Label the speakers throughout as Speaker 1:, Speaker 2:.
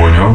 Speaker 1: понял.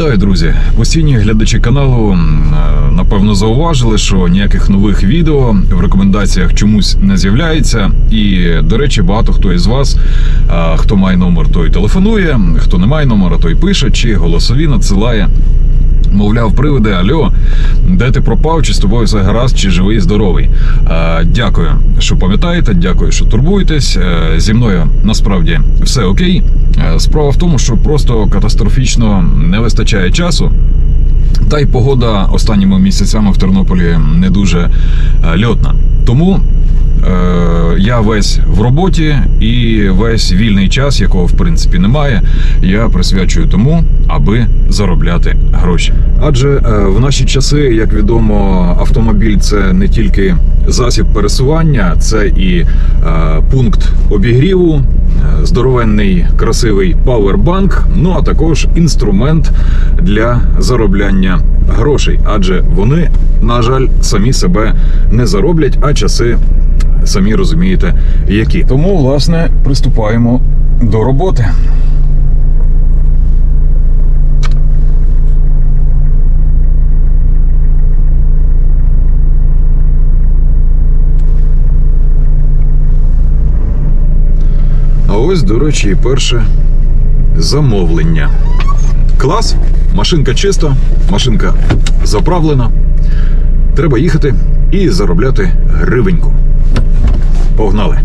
Speaker 1: Вітаю, друзі! Постійні глядачі каналу е, напевно зауважили, що ніяких нових відео в рекомендаціях чомусь не з'являється. І, до речі, багато хто із вас, е, хто має номер, той телефонує, хто не має номера, той пише чи голосові надсилає. Мовляв, привиди, альо, де ти пропав, чи з тобою все гаразд, чи живий, і здоровий. Е, дякую, що пам'ятаєте, дякую, що турбуєтесь. Е, зі мною насправді все окей. Е, справа в тому, що просто катастрофічно не вистачає часу. Та й погода останніми місяцями в Тернополі не дуже е, льотна. Тому е, я весь в роботі і весь вільний час, якого в принципі немає, я присвячую тому, аби заробляти гроші. Адже е, в наші часи, як відомо, автомобіль це не тільки засіб пересування, це і е, пункт обігріву, здоровенний красивий павербанк, ну а також інструмент для заробляння грошей, адже вони, на жаль, самі себе не зароблять, а часи самі розумієте, які. Тому, власне, приступаємо до роботи. Ось, до речі, і перше замовлення. Клас, машинка чиста, машинка заправлена. Треба їхати і заробляти гривеньку. Погнали.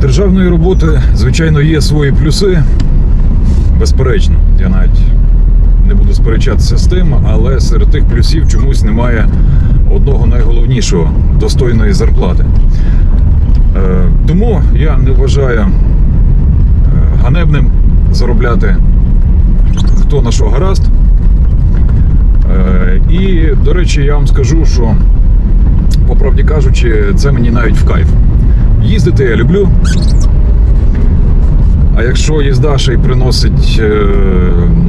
Speaker 1: Державної роботи, звичайно, є свої плюси. Безперечно, я навіть не буду сперечатися з тим, але серед тих плюсів чомусь немає одного найголовнішого достойної зарплати. Е, Тому я не вважаю е, ганебним заробляти хто на що гаразд. Е, І, до речі, я вам скажу, що, по правді кажучи, це мені навіть в кайф. Їздити я люблю. А якщо їзда ще й приносить е,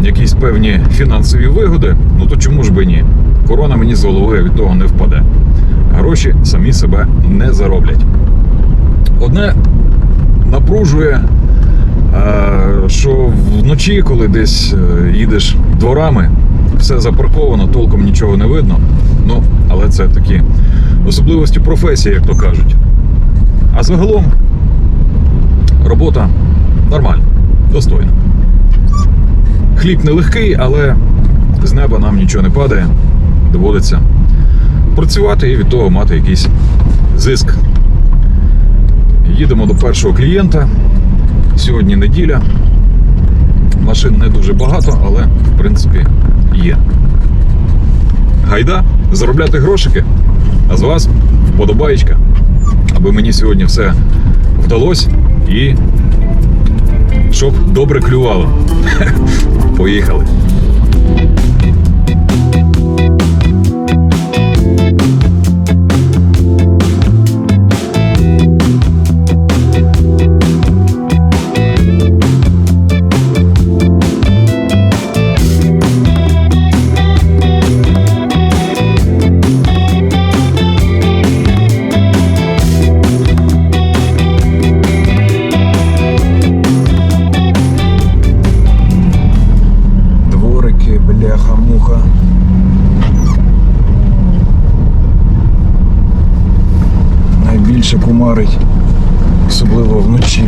Speaker 1: якісь певні фінансові вигоди, ну то чому ж би ні? Корона мені з голови від того не впаде. Гроші самі себе не зароблять. Одне напружує, е, що вночі, коли десь е, їдеш дворами, все запарковано, толком нічого не видно. Ну, але це такі особливості професії, як то кажуть. А загалом робота нормальна, достойна. Хліб нелегкий, але з неба нам нічого не падає. Доводиться працювати і від того мати якийсь зиск. Їдемо до першого клієнта. Сьогодні неділя. Машин не дуже багато, але в принципі є. Гайда, заробляти грошики. А з вас вподобаєчка, аби мені сьогодні все вдалося і щоб добре клювало. Поїхали. Кумарить, особливо вночі.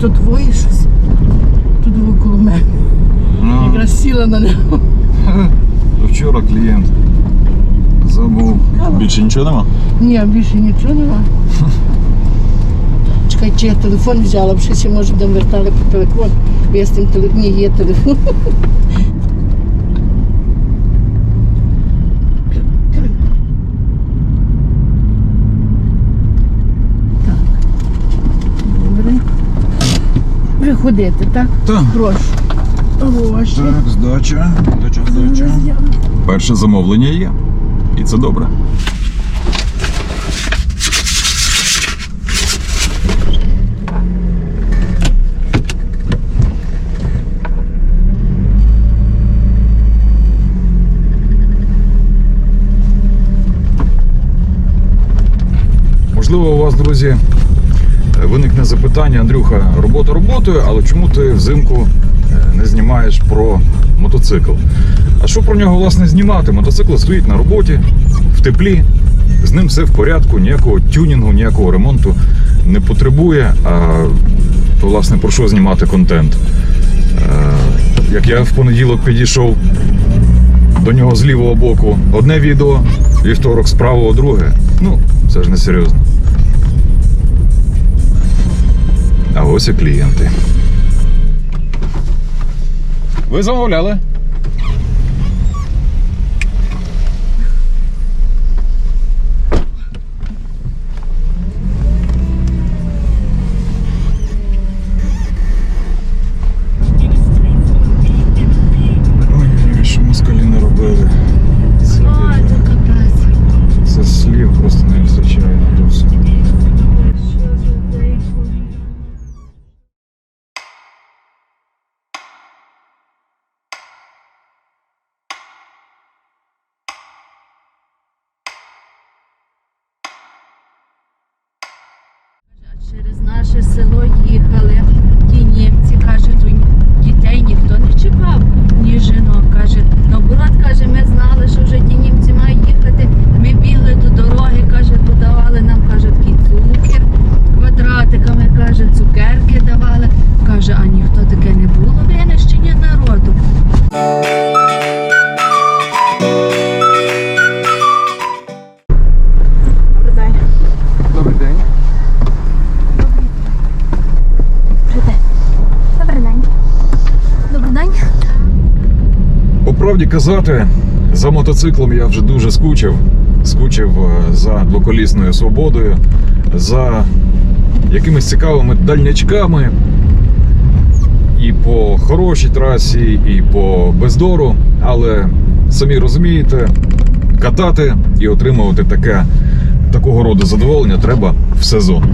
Speaker 2: То двоє щось? Тут двоє коло мене.
Speaker 1: Ну,
Speaker 2: Якраз сіла на нього.
Speaker 1: вчора клієнт забув. Більше нічого нема?
Speaker 2: Ні, більше нічого нема. Чекай, чи я телефон взяла, бо ще я може вертали по телефон. Бо я з тим телефоном. Ні, є телефон. Так. Добре. Ходити, так?
Speaker 1: Так.
Speaker 2: Прошу. Гроші.
Speaker 1: Так, здача. Здача, здача. Перше замовлення є. І це добре. Можливо, у вас, друзі, виникне запитання, Андрюха, робота роботою, але чому ти взимку е, не знімаєш про мотоцикл? А що про нього власне знімати? Мотоцикл стоїть на роботі, в теплі, з ним все в порядку, ніякого тюнінгу, ніякого ремонту не потребує. А то, власне, про що знімати контент? Е, Як я в понеділок підійшов до нього з лівого боку одне відео, вівторок з правого друге. Ну, це ж не серйозно. А ось і клієнти. Ви замовляли? По правді казати, за мотоциклом я вже дуже скучив. Скучив е, за двоколісною свободою, за якимись цікавими дальнячками. І по хорошій трасі, і по бездору. Але самі розумієте, катати і отримувати таке, такого роду задоволення треба в сезон.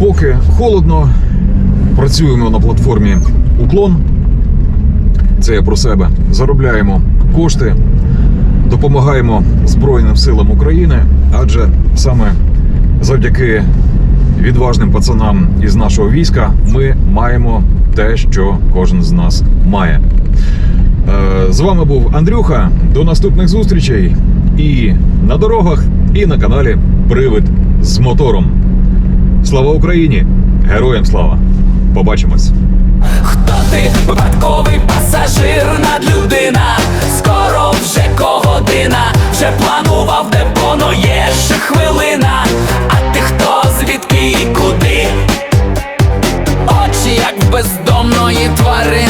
Speaker 1: Поки холодно, працюємо на платформі Уклон. Це я про себе. Заробляємо кошти, допомагаємо Збройним силам України, адже саме завдяки відважним пацанам із нашого війська ми маємо те, що кожен з нас має. Е, З вами був Андрюха. До наступних зустрічей і на дорогах, і на каналі Привид з мотором. Слава Україні! Героям слава! Побачимось!
Speaker 3: Хто ти випадковий пасажир над людина? Скоро вже когодина, вже планував, де воно є ще хвилина. А ти хто, звідки і куди? Очі, як бездомної тварини.